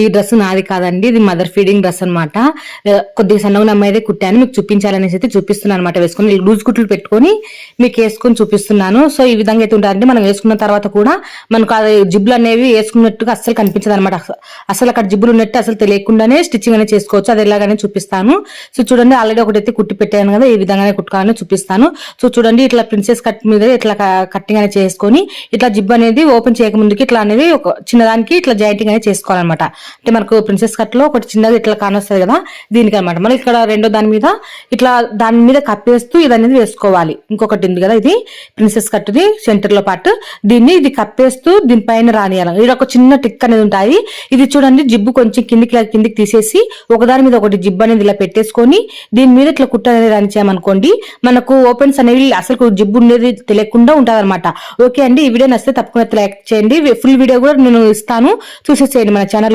ఈ డ్రెస్ నాది కాదండి ఇది మదర్ ఫీడింగ్ డ్రెస్ అనమాట కొద్దిగా సన్నగా అమ్మాయిదే కుట్టాను మీకు చూపించాలనేసి అయితే చూపిస్తున్నాను అనమాట వేసుకొని లూజ్ కుట్లు పెట్టుకొని మీకు వేసుకొని చూపిస్తున్నాను. సో ఈ విధంగా అయితే ఉంటారంటే మనం వేసుకున్న తర్వాత కూడా మనకు అది జిబ్బులు అనేవి వేసుకున్నట్టుగా అస్సలు కనిపించదు అనమాట అసలు అక్కడ జిబ్బులు ఉన్నట్టు అసలు తెలియకుండానే స్టిచ్చింగ్ అనేది చేసుకోవచ్చు. అది ఎలాగనే చూపిస్తాను. సో చూడండి ఆల్రెడీ ఒకటైతే కుట్టి పెట్టాను కదా ఈ విధంగానే కుట్టుకోవాలని చూపిస్తాను. సో చూడండి ఇట్లా ప్రిన్సెస్ కట్ మీద ఇట్లా కట్టింగ్ అనేది చేసుకొని ఇట్లా జిబ్ అనేది ఓపెన్ చేయకముందుకి ఇట్లా అనేది ఒక చిన్నదానికి ఇట్లా జాయింటింగ్ అనేది చేసుకోవాలన్నమాట. అంటే మనకు ప్రిన్సెస్ కట్లో ఒకటి చిన్నది ఇట్లా కానొస్తుంది కదా దీనికి అనమాట మనం ఇక్కడ రెండో దాని మీద ఇట్లా దాని మీద కప్పేస్తూ ఇది అనేది వేసుకోవాలి. ఇంకొకటి ఉంది కదా ఇది ప్రిన్సెస్ కట్టుది సెంటర్లో పాటు. దీన్ని ఇది కప్పేస్తూ దీనిపైన రానియాలి. ఇది ఒక చిన్న టిక్ అనేది ఉంటాయి. ఇది చూడండి జిబ్బు కొంచెం కిందికి కిందికి తీసేసి ఒకదాని మీద ఒకటి జిబ్బు అనేది ఇలా పెట్టేసుకొని దీని మీద ఇట్లా కుట్ట అనేది రానిచ్చామనుకోండి మనకు ఓపెన్స్ అనేవి అసలు జిబ్బు ఉండేది తెలియకుండా ఉంటుంది ఓకే అండి ఈ వీడియో నచ్చితే తప్పకుండా లైక్ చేయండి. ఫుల్ వీడియో కూడా నేను ఇస్తాను. చూసేసేయండి మన ఛానల్